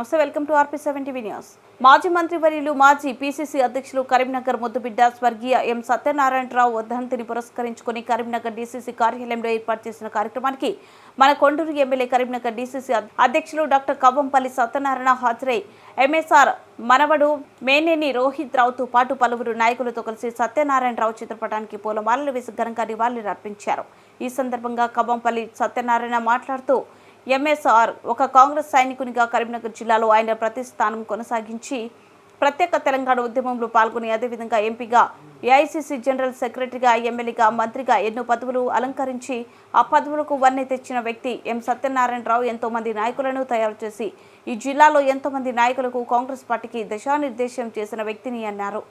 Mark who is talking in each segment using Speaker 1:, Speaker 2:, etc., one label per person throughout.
Speaker 1: నమస్తే welcome to RP seven TV news. మాజీ మంత్రి వర్యులు మాజీ పీసీసీ అధ్యక్షులు కరీంనగర్ ముద్దుబిడ్డ స్వర్గీయ ఎం సత్యనారాయణరావు వర్ధంతిని పురస్కరించుకుని కరీంనగర్ డీసీసీ కార్యాలయంలో ఏర్పాటు చేసిన కార్యక్రమానికి మన కొండూరు ఎమ్మెల్యే కరీంనగర్ డీసీసీ అధ్యక్షులు డాక్టర్ కవ్వంపల్లి సత్యనారాయణ హాజరై ఎంఎస్ఆర్ మనవడు మేనేని రోహిత్ రావుతో పాటు పలువురు నాయకులతో కలిసి సత్యనారాయణరావు చిత్రపటానికి పూలమాలలు వేసి ఘనంగా నివాళులు అర్పించారు ఈ సందర్భంగా కవ్వంపల్లి సత్యనారాయణ మాట్లాడుతూ ఎంఎస్ఆర్ ఒక కాంగ్రెస్ సైనికునిగా కరీంనగర్ జిల్లాలో ఆయన ప్రతిష్టానం కొనసాగించి ప్రత్యేక తెలంగాణ ఉద్యమంలో పాల్గొని అదేవిధంగా ఎంపీగా ఏఐసిసి జనరల్ సెక్రటరీగా ఎమ్మెల్యేగా మంత్రిగా ఎన్నో పదవులు అలంకరించి ఆ పదవులకు వన్నె తెచ్చిన వ్యక్తి ఎం సత్యనారాయణరావు ఎంతో మంది నాయకులను తయారు చేసి ఈ జిల్లాలో ఎంతో మంది నాయకులకు కాంగ్రెస్ పార్టీకి దిశానిర్దేశం చేసిన వ్యక్తిని అన్నారు.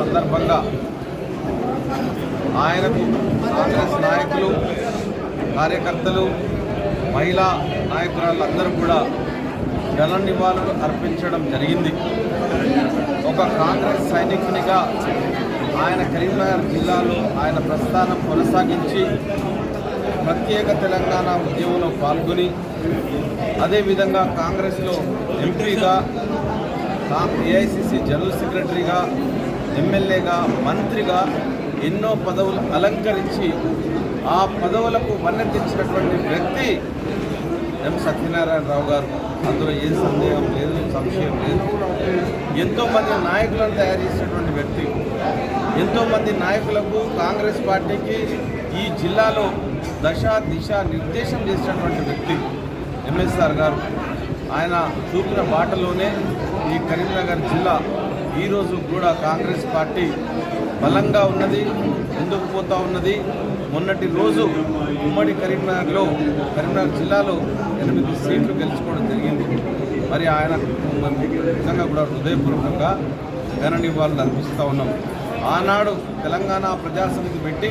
Speaker 2: సందర్భంగా ఆయనకు కాంగ్రెస్ నాయకులు కార్యకర్తలు మహిళా నాయకురాళ్ళందరూ కూడా జల నివాళులు అర్పించడం జరిగింది. ఒక కాంగ్రెస్ సైనికునిగా ఆయన కరీంనగర్ జిల్లాలో ఆయన ప్రస్థానం కొనసాగించి ప్రత్యేక తెలంగాణ ఉద్యమంలో పాల్గొని అదేవిధంగా కాంగ్రెస్లో ఎంపీగా ఏఐసిసి జనరల్ సెక్రటరీగా ఎమ్మెల్యేగా మంత్రిగా ఎన్నో పదవులు అలంకరించి ఆ పదవులకు వన్నెత్తించినటువంటి వ్యక్తి ఎం. సత్యనారాయణరావు గారు. అందులో ఏ సందేహం లేదు సంశయం లేదు. ఎంతోమంది నాయకులను తయారు చేసినటువంటి వ్యక్తి. ఎంతోమంది నాయకులకు కాంగ్రెస్ పార్టీకి ఈ జిల్లాలో దశ దిశ నిర్దేశం చేసినటువంటి వ్యక్తి ఎంఎస్ఆర్ గారు. ఆయన చూపిన బాటలోనే ఈ కరీంనగర్ జిల్లా ఈరోజు కూడా కాంగ్రెస్ పార్టీ బలంగా ఉన్నది ముందుకు పోతూ ఉన్నది. మొన్నటి రోజు ఉమ్మడి కరీంనగర్లో కరీంనగర్ జిల్లాలో ఎనిమిది సీట్లు గెలుచుకోవడం జరిగింది. మరి ఆయన నిజంగా కూడా హృదయపూర్వకంగా ఘన నివాళులు అర్పిస్తూ ఉన్నాం. ఆనాడు తెలంగాణ ప్రజాసమితి పెట్టి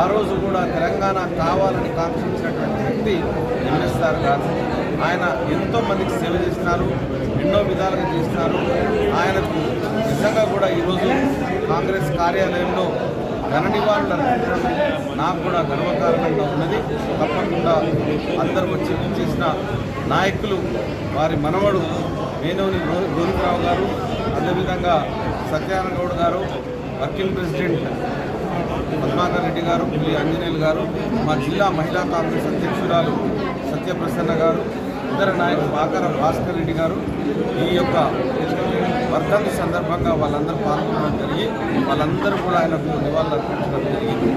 Speaker 2: ఆ రోజు కూడా తెలంగాణ కావాలని కాంక్షించినటువంటి వ్యక్తి ఎంఎస్ఆర్ గారు. ఆయన ఎంతో మందికి సేవ చేస్తున్నారు ఎన్నో విధాలుగా చేస్తున్నారు. ఆయనకు నిజంగా కూడా ఈరోజు కాంగ్రెస్ కార్యాలయంలో ఘన నివాళులు నాకు కూడా గర్వకారణంగా ఉన్నది. తప్పకుండా అందరూ వచ్చి చేసిన నాయకులు వారి మనవడు వేణుని గోవిందరావు గారు అదేవిధంగా సత్యనారాయణ గౌడ్ గారు వర్కింగ్ ప్రెసిడెంట్ పద్మాకర్ రెడ్డి గారు పులి ఆంజనేయులు గారు మా జిల్లా మహిళా కాంగ్రెస్ అధ్యక్షురాలు సత్యప్రసన్న గారు ఇతర నాయకులు బాకర భాస్కర్ రెడ్డి గారు. ఈ యొక్క వర్ధంతి సందర్భంగా వాళ్ళందరూ పాల్గొనడం జరిగి వాళ్ళందరూ కూడా ఆయనకు నివాళులు అర్పించడం జరిగింది.